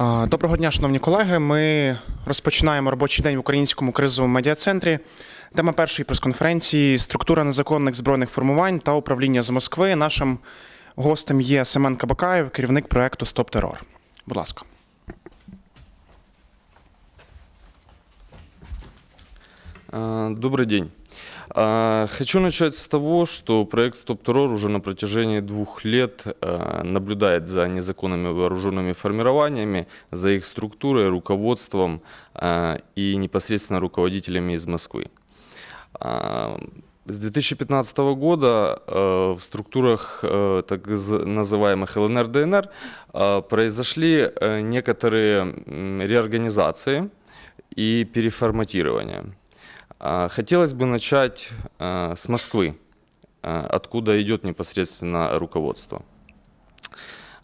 Доброго дня, шановні колеги. Ми розпочинаємо робочий день в українському кризовому медіа-центрі. Тема першої прес-конференції структура незаконних збройних формувань та управління з Москви. Нашим гостем є Семен Кабакаєв, керівник проекту Стоп Терор. Будь ласка. А, Добрый день. А, Хочу начать с того, что проект «Стоп террор» уже на протяжении двух лет а, наблюдает за незаконными вооруженными формированиями, за их структурой, руководством а, и непосредственно руководителями из Москвы. А, С 2015 года э, в структурах э, так называемых ЛНР, ДНР э, произошли э, некоторые реорганизации и переформатирования. А, Хотелось бы начать а, с Москвы, а, откуда идет непосредственно руководство.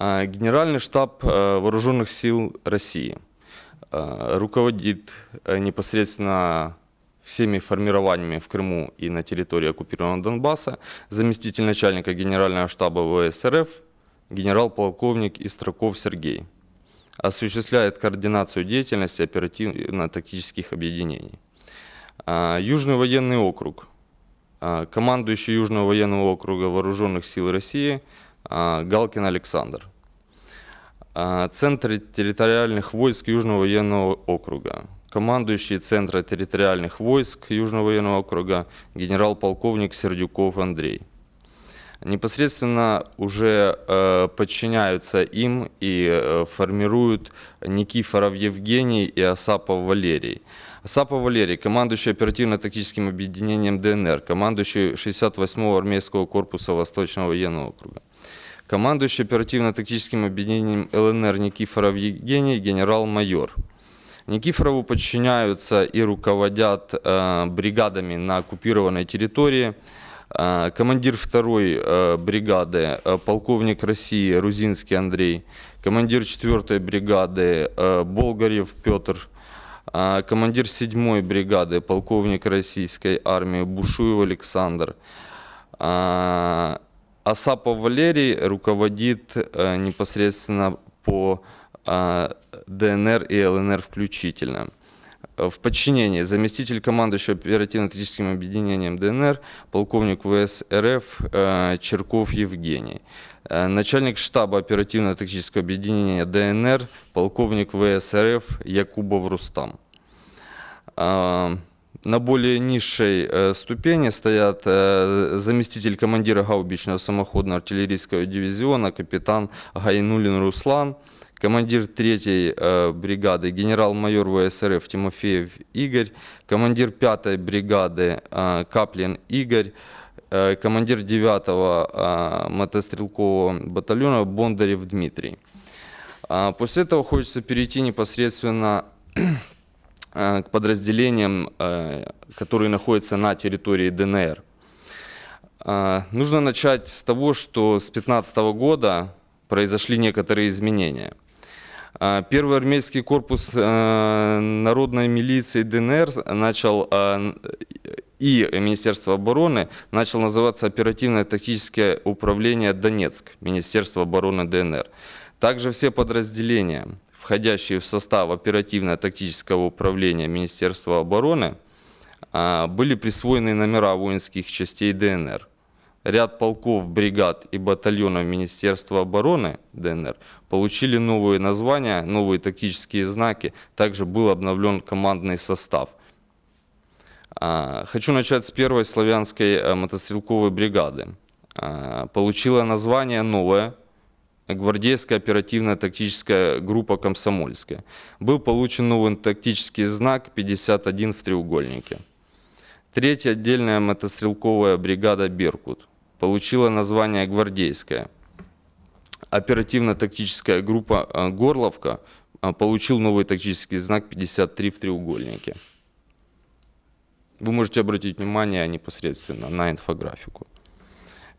Генеральный штаб Вооруженных сил России руководит непосредственно всеми формированиями в Крыму и на территории оккупированного Донбасса, заместитель начальника Генерального штаба ВС РФ, генерал-полковник Истраков Сергей. Осуществляет координацию деятельности оперативно-тактических объединений. А, Южный военный округ. А, Командующий Южного военного округа Вооруженных сил России а, Галкин Александр. Центр территориальных войск Южного военного округа. Командующий Центра территориальных войск Южного военного округа генерал-полковник Сердюков Андрей. Непосредственно уже э, подчиняются им и э, формируют Никифоров Евгений и Асапов Валерий. Асапов Валерий, командующий оперативно-тактическим объединением ДНР, командующий 68-го армейского корпуса Восточного военного округа. Командующий оперативно-тактическим объединением ЛНР Никифоров Евгений, генерал-майор. Никифорову подчиняются и руководят э, бригадами на оккупированной территории. Э, командир второй э, бригады, э, полковник России Рузинский Андрей. Командир четвертой бригады э, Болгарев Петр. Э, командир седьмой бригады, полковник российской армии Бушуев Александр. Асапов Валерий руководит э, непосредственно по э, ДНР и ЛНР включительно. Э, В подчинении заместитель командующего оперативно-тактическим объединением ДНР, полковник ВС РФ э, Черков Евгений. Э, Начальник штаба оперативно-тактического объединения ДНР, полковник ВС РФ Якубов Рустам. На более низшей ступени стоят заместитель командира гаубичного самоходного артиллерийского дивизиона, капитан Гайнулин Руслан, командир 3-й э, бригады генерал-майор ВСРФ Тимофеев Игорь, командир 5-й бригады э, Каплин Игорь, э, командир 9-го э, мотострелкового батальона Бондарев Дмитрий. А, После этого хочется перейти непосредственно к подразделениям, которые находятся на территории ДНР. А, Нужно начать с того, что с 2015 года произошли некоторые изменения. А, Первый армейский корпус э, народной милиции ДНР начал э, и Министерство обороны начал называться оперативно-тактическое управление Донецк, Министерство обороны ДНР. Также все подразделения, входящие в состав оперативно-тактического управления Министерства обороны, а, были присвоены номера воинских частей ДНР. Ряд полков, бригад и батальонов Министерства обороны ДНР получили новые названия, новые тактические знаки. Также был обновлен командный состав. А, Хочу начать с первой славянской э, мотострелковой бригады. А, Получила название новое гвардейская оперативно-тактическая группа «Комсомольская». Был получен новый тактический знак 51 в треугольнике. Третья отдельная мотострелковая бригада «Беркут» получила название «Гвардейская». Оперативно-тактическая группа э, «Горловка» э, получил новый тактический знак 53 в треугольнике. Вы можете обратить внимание непосредственно на инфографику.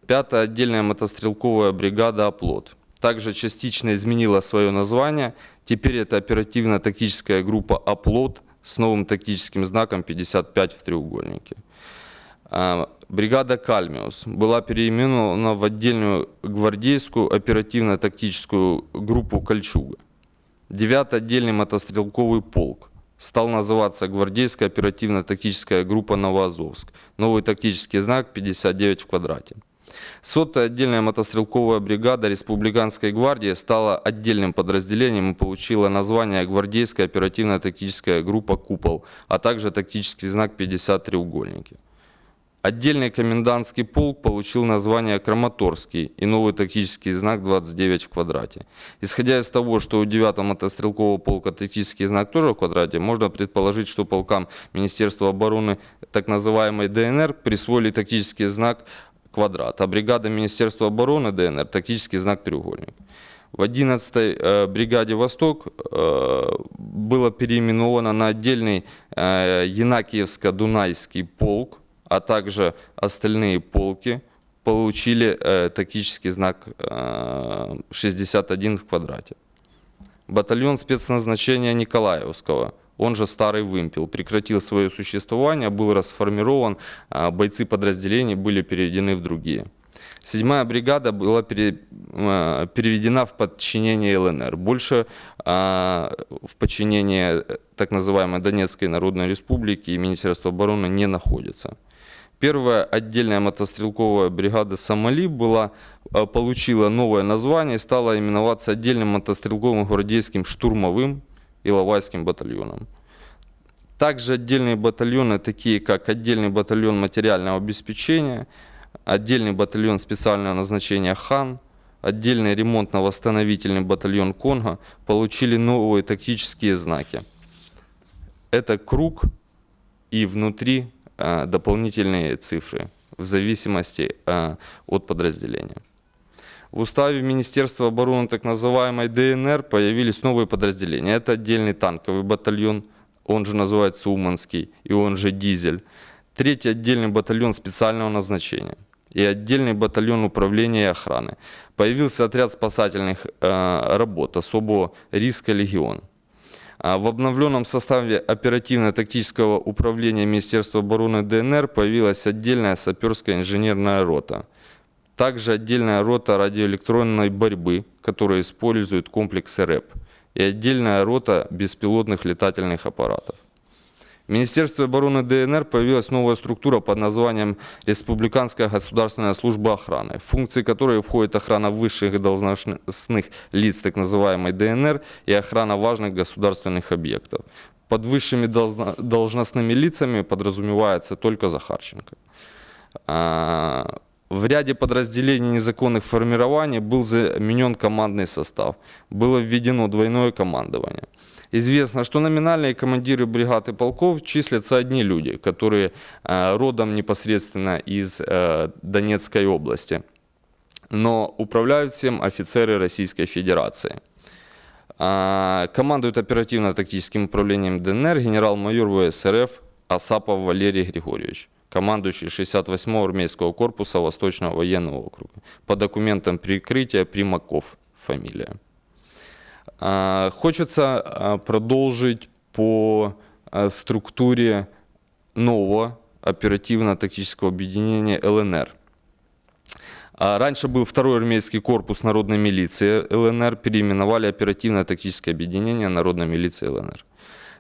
Пятая отдельная мотострелковая бригада «Оплот». Также частично изменила свое название. Теперь это оперативно-тактическая группа «Оплот» с новым тактическим знаком 55 в треугольнике. Бригада «Кальмиус» была переименована в отдельную гвардейскую оперативно-тактическую группу «Кольчуга». 9 отдельный мотострелковый полк стал называться Гвардейская оперативно-тактическая группа Новоазовск. Новый тактический знак 59 в квадрате. Сотая отдельная мотострелковая бригада Республиканской гвардии стала отдельным подразделением и получила название Гвардейская оперативно-тактическая группа «Купол», а также тактический знак 50 треугольники. Отдельный комендантский полк получил название Краматорский и новый тактический знак 29 в квадрате. Исходя из того, что у 9-го мотострелкового полка тактический знак тоже в квадрате, можно предположить, что полкам Министерства обороны так называемой ДНР присвоили тактический знак квадрат, а бригада Министерства обороны ДНР тактический знак треугольник. В 11-й э, бригаде «Восток» э, было переименовано на отдельный э, Янакиевско-Дунайский полк, а также остальные полки получили э, тактический знак э, 61 в квадрате. Батальон спецназначения Николаевского, он же Старый Вымпел, прекратил свое существование, был расформирован, а бойцы подразделений были переведены в другие. Седьмая бригада была пере- э, переведена в подчинение ЛНР, больше а, в подчинении э, так называемой Донецкой Народной Республики и Министерства обороны не находится. Первая отдельная мотострелковая бригада «Сомали» была, э, получила новое название и стала именоваться отдельным мотострелковым гвардейским штурмовым Иловайским батальоном. Также отдельные батальоны, такие как отдельный батальон материального обеспечения, отдельный батальон специального назначения «Хан», отдельный ремонтно-восстановительный батальон «Конго» получили новые тактические знаки. Это круг и внутри дополнительные цифры в зависимости э, от подразделения. В уставе Министерства обороны так называемой ДНР появились новые подразделения. Это отдельный танковый батальон, он же называется Уманский, и он же Дизель. Третий отдельный батальон специального назначения и отдельный батальон управления и охраны. Появился отряд спасательных э, работ особого риска «Легион». А В обновленном составе оперативно-тактического управления Министерства обороны ДНР появилась отдельная саперская инженерная рота. Также отдельная рота радиоэлектронной борьбы, которая использует комплекс РЭП. И отдельная рота беспилотных летательных аппаратов. В Министерстве обороны ДНР появилась новая структура под названием Республиканская государственная служба охраны, в функции которой входит охрана высших должностных лиц так называемой ДНР и охрана важных государственных объектов. Под высшими должно- должностными лицами подразумевается только Захарченко. А, В ряде подразделений незаконных формирований был заменен командный состав. Было введено двойное командование. Известно, что номинальные командиры бригад и полков числятся одни люди, которые э, родом непосредственно из э, Донецкой области, но управляют всем офицеры Российской Федерации. А, Командует оперативно-тактическим управлением ДНР генерал-майор ВСРФ Асапов Валерий Григорьевич, командующий 68-го армейского корпуса Восточного военного округа. По документам прикрытия Примаков фамилия. А, Хочется а, продолжить по а, структуре нового оперативно-тактического объединения ЛНР. Раньше был второй армейский корпус народной милиции ЛНР, переименовали оперативно-тактическое объединение народной милиции ЛНР.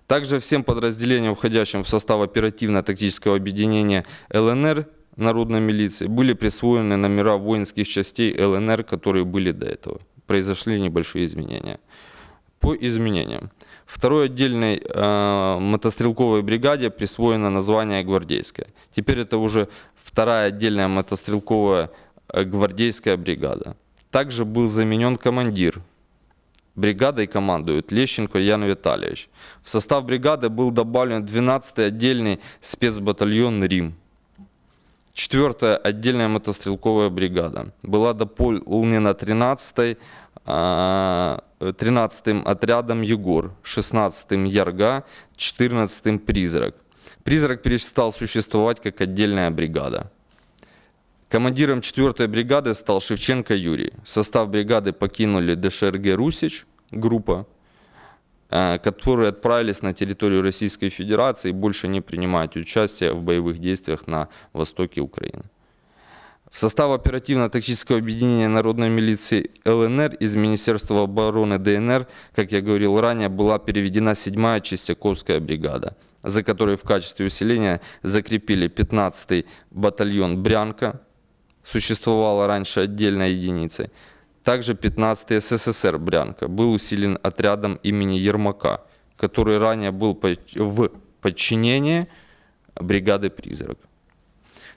Также всем подразделениям, входящим в состав оперативно-тактического объединения ЛНР народной милиции, были присвоены номера воинских частей ЛНР, которые были до этого. Произошли небольшие изменения. По изменениям. Второй отдельной э, мотострелковой бригаде присвоено название гвардейская. Теперь это уже вторая отдельная мотострелковая э, гвардейская бригада. Также был заменен командир. Бригадой командует Лещенко Ян Витальевич. В состав бригады был добавлен 12-й отдельный спецбатальон «Рим». Четвертая отдельная мотострелковая бригада была дополнена 13-й, а, 13-м отрядом Егор, 16-м Ярга, 14-м Призрак. Призрак перестал существовать как отдельная бригада. Командиром 4-й бригады стал Шевченко Юрий. Состав бригады покинули ДШРГ «Русич», группа, которые отправились на территорию Российской Федерации и больше не принимают участие в боевых действиях на востоке Украины. В состав оперативно-тактического объединения народной милиции ЛНР из Министерства обороны ДНР, как я говорил ранее, была переведена 7-я Чистяковская бригада, за которой в качестве усиления закрепили 15-й батальон «Брянка», существовала раньше отдельной единицей. Также 15-й СССР «Брянка» был усилен отрядом имени Ермака, который ранее был в подчинении бригады «Призрак».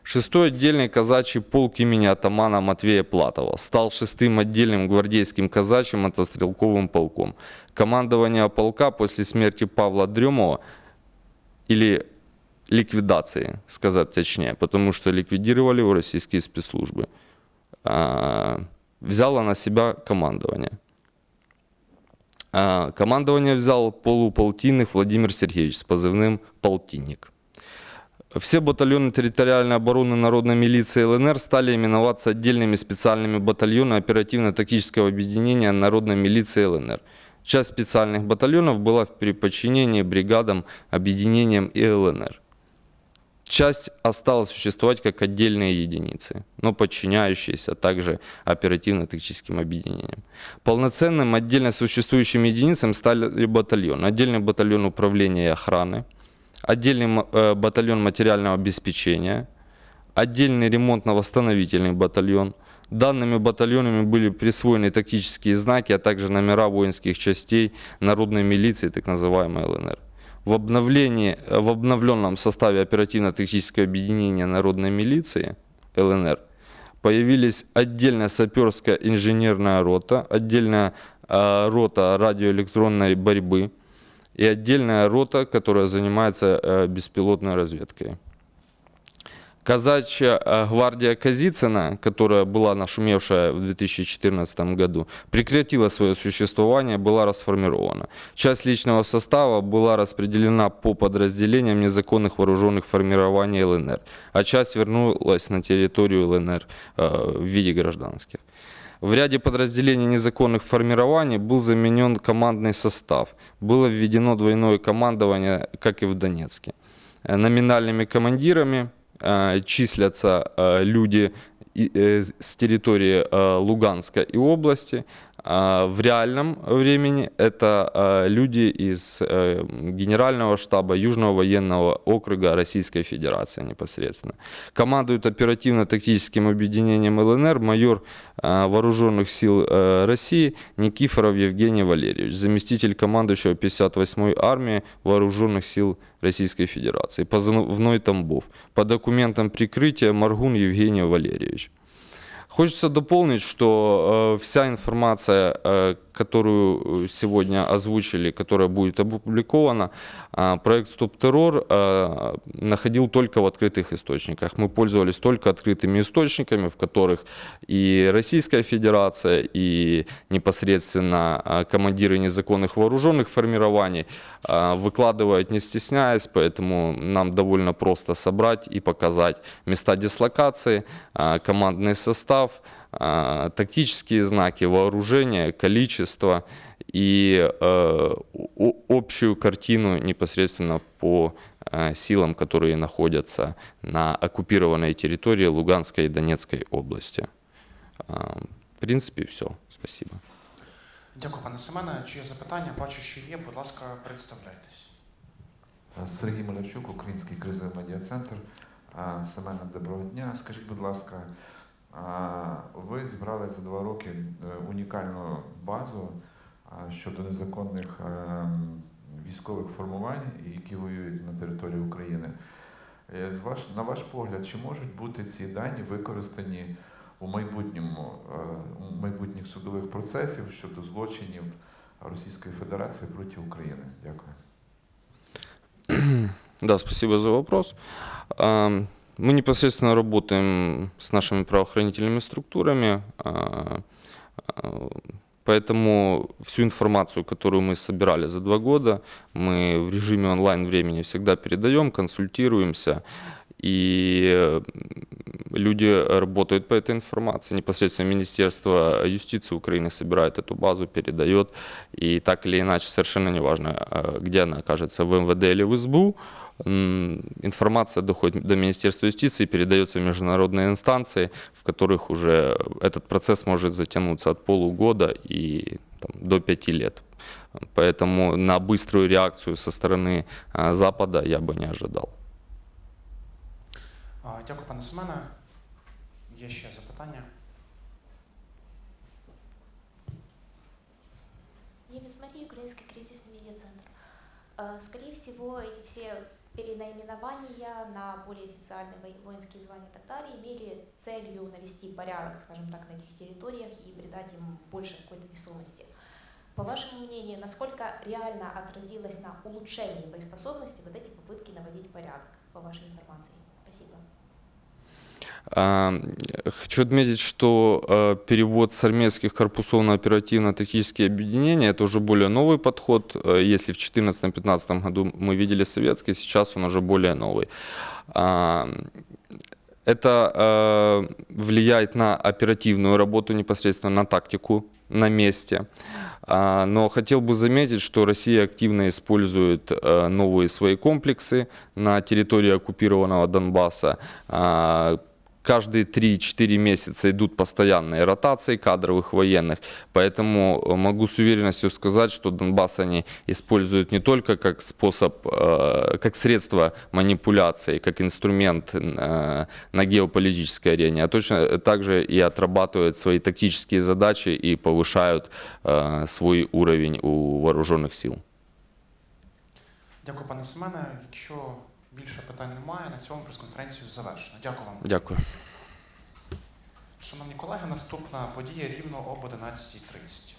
Шестой отдельный казачий полк имени атамана Матвея Платова стал шестым отдельным гвардейским казачьим мотострелковым полком. Командование полка после смерти Павла Дремова или ликвидации, сказать точнее, потому что ликвидировали его российские спецслужбы, а, взяло на себя командование. А, Командование взял полуполтинник Владимир Сергеевич с позывным «Полтинник». Все батальоны территориальной обороны народной милиции ЛНР стали именоваться отдельными специальными батальонами оперативно-тактического объединения народной милиции ЛНР. Часть специальных батальонов была в подчинении бригадам, объединениям и ЛНР. Часть осталась существовать как отдельные единицы, но подчиняющиеся также оперативно-тактическим объединениям. Полноценным отдельно существующим единицам стали батальоны. Отдельный батальон управления и охраны, отдельный э, батальон материального обеспечения, отдельный ремонтно-восстановительный батальон. Данными батальонами были присвоены тактические знаки, а также номера воинских частей народной милиции, так называемой ЛНР. В, обновлении, в обновленном составе оперативно-тактического объединения народной милиции ЛНР появились отдельная саперская инженерная рота, отдельная э, рота радиоэлектронной борьбы и отдельная рота, которая занимается э, беспилотной разведкой. Казачья э, гвардия Казицына, которая была нашумевшая в 2014 году, прекратила свое существование, была расформирована. Часть личного состава была распределена по подразделениям незаконных вооруженных формирований ЛНР, а часть вернулась на территорию ЛНР э, в виде гражданских. В ряде подразделений незаконных формирований был заменен командный состав. Было введено двойное командование, как и в Донецке. Э, Номинальными командирами числятся э, люди э, с территории э, Луганска и области. А В реальном времени это э, люди из э, Генерального штаба Южного военного округа Российской Федерации непосредственно. Командует оперативно-тактическим объединением ЛНР майор э, Вооруженных сил э, России Никифоров Евгений Валерьевич, заместитель командующего 58-й армии Вооруженных сил Российской Федерации, позывной Тамбов. По документам прикрытия Маргун Евгений Валерьевич. Хочется дополнить, что э, вся информация, э, которую сегодня озвучили, которая будет опубликована, э, проект «Стоп террор» э, находил только в открытых источниках. Мы пользовались только открытыми источниками, в которых и Российская Федерация, и непосредственно э, командиры незаконных вооруженных формирований э, выкладывают не стесняясь, поэтому нам довольно просто собрать и показать места дислокации, э, командный состав, а, тактические знаки, вооружение, количество и э, о- общую картину непосредственно по э, силам, которые находятся на оккупированной территории Луганской и Донецкой области. А, В принципе, все. Спасибо. Дякую, пане Семене. Чи є запитання? Бачу, що є. Будь ласка, представляйтесь. Сергій Малярчук, Український кризовий медіа-центр. А, Семене, доброго дня. Скажіть, будь ласка, а, Ви зібрали за два роки е, унікальну базу щодо незаконних е, військових формувань, які воюють на території України. Е, На ваш погляд, чи можуть бути ці дані використані у майбутньому е, у майбутніх судових процесів щодо злочинів Російської Федерації проти України? Дякую. Да, спасибо за вопрос. А, Мы непосредственно работаем с нашими правоохранительными структурами, а, а, поэтому всю информацию, которую мы собирали за два года, мы в режиме онлайн времени всегда передаем, консультируемся, и люди работают по этой информации. Непосредственно Министерство юстиции Украины собирает эту базу, передает, и так или иначе, совершенно неважно, э, где она окажется, в МВД или в СБУ, информация доходит до Министерства юстиции и передается в международные инстанции, в которых уже этот процесс может затянуться от полугода и там, до пяти лет. Поэтому на быструю реакцию со стороны а, Запада я бы не ожидал. А, Дякую, пане Семене. Є ще запитання? Я без Марии, Украинский кризисный медиацентр. Э, Скорее всего, эти все перенаименования на более официальные вои- воинские звания и так далее имели целью навести порядок, скажем так, на этих территориях и придать им больше какой-то весомости. По вашему мнению, насколько реально отразилось на улучшении боеспособности вот эти попытки наводить порядок, по вашей информации? Спасибо. А, Хочу отметить, что э, перевод с армейских корпусов на оперативно-тактические объединения это уже более новый подход. Э, Если в 2014-2015 году мы видели советский, сейчас он уже более новый. А, Это э, влияет на оперативную работу непосредственно на тактику на месте. А, Но хотел бы заметить, что Россия активно использует новые свои комплексы на территории оккупированного Донбасса. Каждые 3-4 месяца идут постоянные ротации кадровых военных, поэтому э, могу с уверенностью сказать, что Донбасс они используют не только как способ, э, как средство манипуляции, как инструмент э, на геополитической арене, а точно также и отрабатывают свои тактические задачи и повышают свой уровень у вооруженных сил. Дякую, пане Семене. Якщо більше питань немає, на цьому прес-конференцію завершено. Дякую вам. Дякую. Шановні колеги, наступна подія рівно об 11.30.